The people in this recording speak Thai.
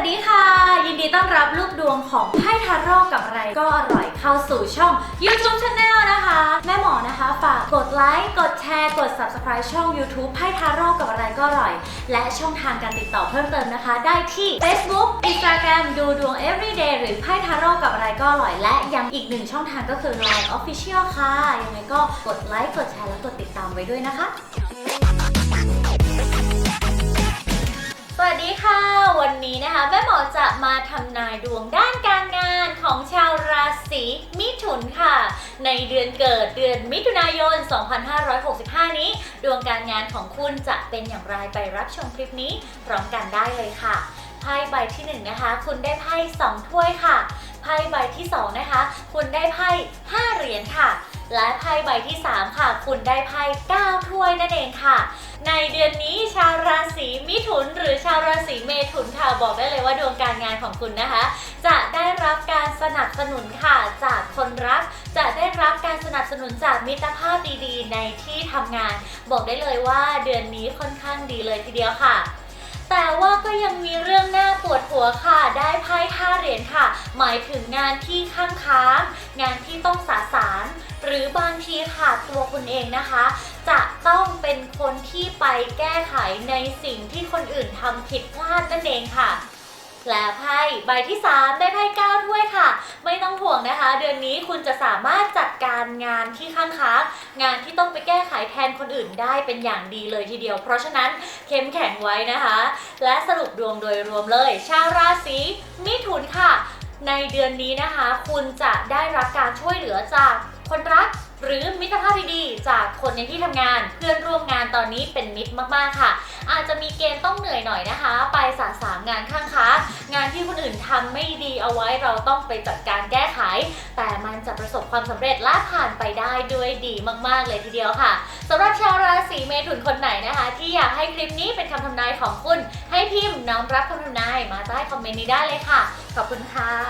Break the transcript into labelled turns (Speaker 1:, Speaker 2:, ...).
Speaker 1: วัสดีค่ะ ยินดีต้อนรับลูกดวงของไพ่ทาโร่กับอะไรก็อร่อยเข้าสู่ช่อง YouTube Channel นะคะ แม่หมอนะคะฝากกดไลค์กดแชร์กด Subscribe ช่อง YouTube ไพ่ทาโร่กับอะไรก็อร่อย และช่องทางการติดต่อเพิ่มเติมนะคะ ได้ที่ Facebook Instagram ดูดวง everyday หรือไพ่ทาโร่กับอะไรก็อร่อย และยังอีกหนึ่งช่องทางก็คือ Line Official ค่ะยังไงก็กดไลค์กดแชร์และกดติดตามไว้ด้วยนะคะ นะคะแม่หมอจะมาทำนายดวงด้านการงานของชาวราศีมิถุนค่ะ ในเดือนเกิดเดือนมิถุนายน 2565 นี้ ดวงการงานของคุณจะเป็นอย่างไรไปรับชมคลิปนี้พร้อมกันได้เลยค่ะไพ่ใบที่หนึ่งนะคะ คุณได้ไพ่สองถ้วยค่ะไพ่ใบที่สองนะคะ คุณได้ไพ่ห้าเหรียญค่ะ และไพ่ใบที่ 3 ค่ะ คุณได้ไพ่9ถ้วยนั่นเองค่ะ ในเดือนนี้ชาวราศีมิถุน หรือชาวราศีเมถุนค่ะบอกได้เลยว่าดวงการงานของคุณนะคะ จะได้รับการสนับสนุนค่ะจากคนรัก จะได้รับการสนับสนุนจากมิตรภาพดีๆ ในที่ทำงาน บอกได้เลยว่าเดือนนี้ค่อนข้างดีเลยทีเดียวค่ะแต่ว่าก็ยังมีเรื่องน่าปวดหัวค่ะ ได้ไพ่ห้าเหรียญค่ะ หมายถึงงานที่ข้างค้าง งานที่ต้องสาสาร หรือบางทีค่ะตัวคุณเองนะคะ จะต้องเป็นคนที่ไปแก้ไขในสิ่งที่คนอื่นทำผิดพลาดนั่นเองค่ะและไพ่ใบที่3ได้ไพ่9ถ้วยค่ะ ไม่ต้องห่วงนะคะ เดือนนี้คุณจะสามารถจัดการงานที่ข้างค้างงานที่ต้องไปแก้ไขแทนคนอื่นได้เป็นอย่างดีเลยทีเดียว เพราะฉะนั้นเข้มแข็งไว้นะคะ และสรุปดวงโดยรวมเลย ชาวราศีมิถุนค่ะในเดือนนี้นะคะ คุณจะได้รับการช่วยเหลือจาก คนรัก หรือมิตรภาพดีๆจากคนในที่ทำงาน เพื่อนร่วมงานตอนนี้เป็นมิตรมากๆค่ะ อาจจะมีเกณฑ์ต้องเหนื่อยหน่อยนะคะ ไปสาสางงานข้างค้างงานที่คนอื่นทำไม่ดีเอาไว้เราต้องไปจัดการแก้ไข แต่มันจะประสบความสำเร็จและผ่านไปได้ด้วยดีมากๆเลยทีเดียวค่ะสำหรับชาวราศีเมถุนคนไหนนะคะ ที่อยากให้คลิปนี้เป็นคำทำนายของคุณ ให้พิมพ์น้อมรับคำทำนายมาใต้คอมเมนต์นี้ได้เลยค่ะ ขอบคุณค่ะ